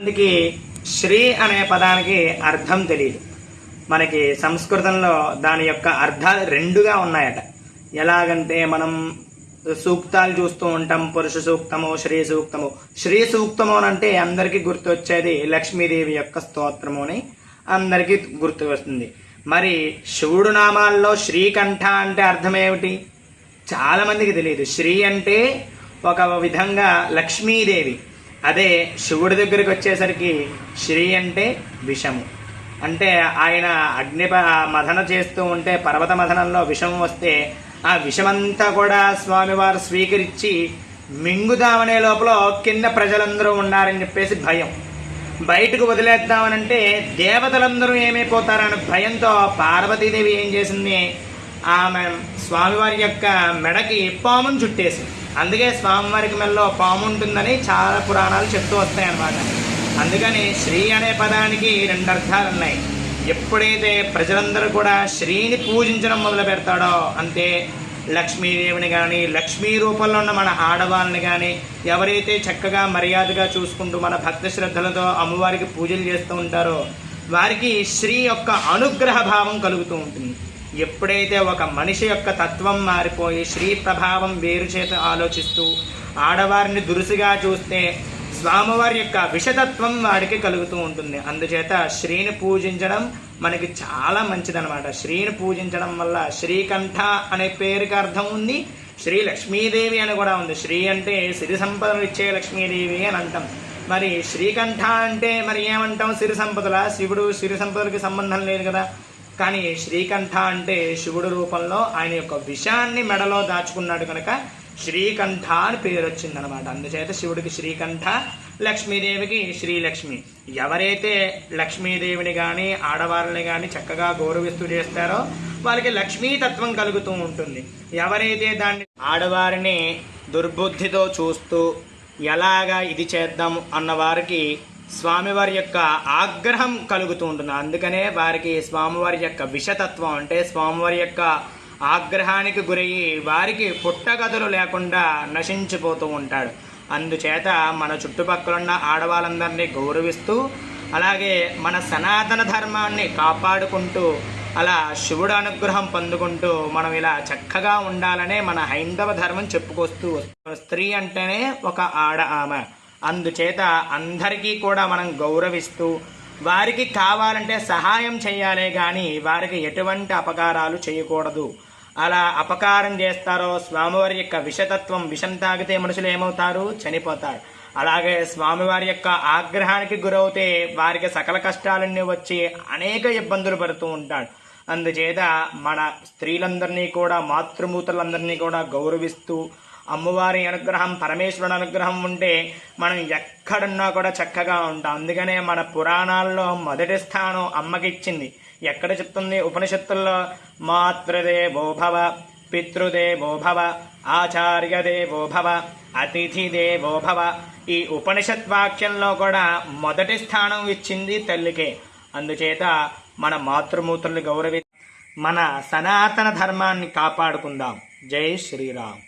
అందుకే శ్రీ అనే పదానికి అర్థం తెలియదు మనకి సంస్కృతంలో దాని యొక్క అర్థాలు రెండుగా ఉన్నాయట. ఎలాగంటే మనం సూక్తాలు చూస్తూ ఉంటాం పురుష సూక్తము శ్రీ సూక్తము. శ్రీ సూక్తము అని అంటే అందరికీ గుర్తొచ్చేది లక్ష్మీదేవి యొక్క స్తోత్రము అని అందరికీ గుర్తు వస్తుంది. మరి శివుడు నామాల్లో శ్రీకంఠ అంటే అర్థం ఏమిటి? చాలామందికి తెలియదు శ్రీ అంటే ఒక విధంగా లక్ష్మీదేవి. అదే శివుడి దగ్గరికి వచ్చేసరికి శ్రీ అంటే విషము. అంటే ఆయన అగ్ని మథన చేస్తూ ఉంటే పర్వత మథనంలో విషం వస్తే ఆ విషమంతా కూడా స్వామివారు స్వీకరించి మింగుదామనే లోపల కింద ప్రజలందరూ ఉన్నారని చెప్పేసి భయం. బయటకు వదిలేద్దామనంటే దేవతలందరూ ఏమైపోతారని భయంతో పార్వతీదేవి ఏం చేసింది? ఆమె స్వామివారి యొక్క మెడకి పామును చుట్టేసింది. అందుకే స్వామివారికి మెల్లో పాము ఉంటుందని చాలా పురాణాలు చెప్తూ వస్తాయన్నమాట. అందుకని శ్రీ అనే పదానికి రెండు అర్థాలు ఉన్నాయి. ఎప్పుడైతే ప్రజలందరూ కూడా శ్రీని పూజించడం మొదలు పెడతాడో అంతే లక్ష్మీదేవిని కానీ లక్ష్మీ రూపంలో ఉన్న మన ఆడవాళ్ళని కానీ ఎవరైతే చక్కగా మర్యాదగా చూసుకుంటూ మన భక్తి శ్రద్ధలతో అమ్మవారికి పూజలు చేస్తూ ఉంటారో వారికి శ్రీ యొక్క అనుగ్రహ భావం కలుగుతూ ఉంటుంది. ఎప్పుడైతే ఒక మనిషి యొక్క తత్వం మారిపోయి శ్రీ ప్రభావం వేరు చేత ఆలోచిస్తూ ఆడవారిని దురుసుగా చూస్తే స్వామివారి యొక్క విషతత్వం వాడికి కలుగుతూ ఉంటుంది. అందుచేత శ్రీని పూజించడం మనకి చాలా మంచిదనమాట శ్రీని పూజించడం వల్ల శ్రీకంఠ అనే పేరుకి అర్థం ఉంది. శ్రీ లక్ష్మీదేవి అని కూడా ఉంది. శ్రీ అంటే సిరి సంపదలు ఇచ్చే లక్ష్మీదేవి అని అంటాం. మరి శ్రీకంఠ అంటే మరి ఏమంటాం? సిరి సంపదల? శివుడు సిరి సంపదలకి సంబంధం లేదు కదా. కానీ శ్రీకంఠ అంటే శివుడు రూపంలో ఆయన యొక్క విషాన్ని మెడలో దాచుకున్నాడు కనుక శ్రీకంఠ అని పేరు వచ్చిందనమాట అందుచేత శివుడికి శ్రీకంఠ లక్ష్మీదేవికి శ్రీలక్ష్మి. ఎవరైతే లక్ష్మీదేవిని కానీ ఆడవారిని కానీ చక్కగా గౌరవిస్తూ చేస్తారో వాళ్ళకి లక్ష్మీతత్వం కలుగుతూ ఉంటుంది. ఎవరైతే దాన్ని ఆడవారిని దుర్బుద్ధితో చూస్తూ ఎలాగా ఇది చేద్దాం అన్న వారికి స్వామివారి యొక్క ఆగ్రహం కలుగుతూ ఉంటుంది అందుకనే వారికి స్వామివారి యొక్క విషతత్వం అంటే స్వామివారి యొక్క ఆగ్రహానికి గురయ్యి వారికి పుట్టగతులు లేకుండా నశించిపోతూ ఉంటాడు అందుచేత మన చుట్టుపక్కల ఉన్న ఆడవాళ్ళందరినీ గౌరవిస్తూ అలాగే మన సనాతన ధర్మాన్ని కాపాడుకుంటూ అలా శివుడు అనుగ్రహం పొందుకుంటూ మనం ఇలా చక్కగా ఉండాలనే మన హైందవ ధర్మం చెప్పుకొస్తూ వస్తుంది. స్త్రీ అంటేనే ఒక ఆడ ఆమె అందుచేత అందరికీ కూడా మనం గౌరవిస్తూ వారికి కావాలంటే సహాయం చేయాలే కానీ వారికి ఎటువంటి అపకారాలు చేయకూడదు. అలా అపకారం చేస్తారో స్వామివారి యొక్క విషతత్వం విషం తాగితే మనుషులు ఏమవుతారు? చనిపోతారు. అలాగే స్వామివారి యొక్క ఆగ్రహానికి గురవుతే వారికి సకల కష్టాలన్నీ వచ్చి అనేక ఇబ్బందులు పడుతూ ఉంటాడు అందుచేత మన స్త్రీలందరినీ కూడా మాతృమూర్తులందరినీ కూడా గౌరవిస్తూ అమ్మవారి అనుగ్రహం పరమేశ్వరుని అనుగ్రహం ఉంటే మనం ఎక్కడున్నా కూడా చక్కగా ఉంటాం. అందుకనే మన పురాణాల్లో మొదటి స్థానం అమ్మకిచ్చింది. ఎక్కడ చెప్తుంది? ఉపనిషత్తుల్లో మాతృదే భోభవ పితృదే భోభవ ఆచార్యదే భోభవ అతిథిదే భోభవ ఈ ఉపనిషత్ వాక్యంలో కూడా మొదటి స్థానం ఇచ్చింది తల్లికే. అందుచేత మన మాతృమూర్తుల్ని గౌరవి మన సనాతన ధర్మాన్ని కాపాడుకుందాం. జై శ్రీరామ్.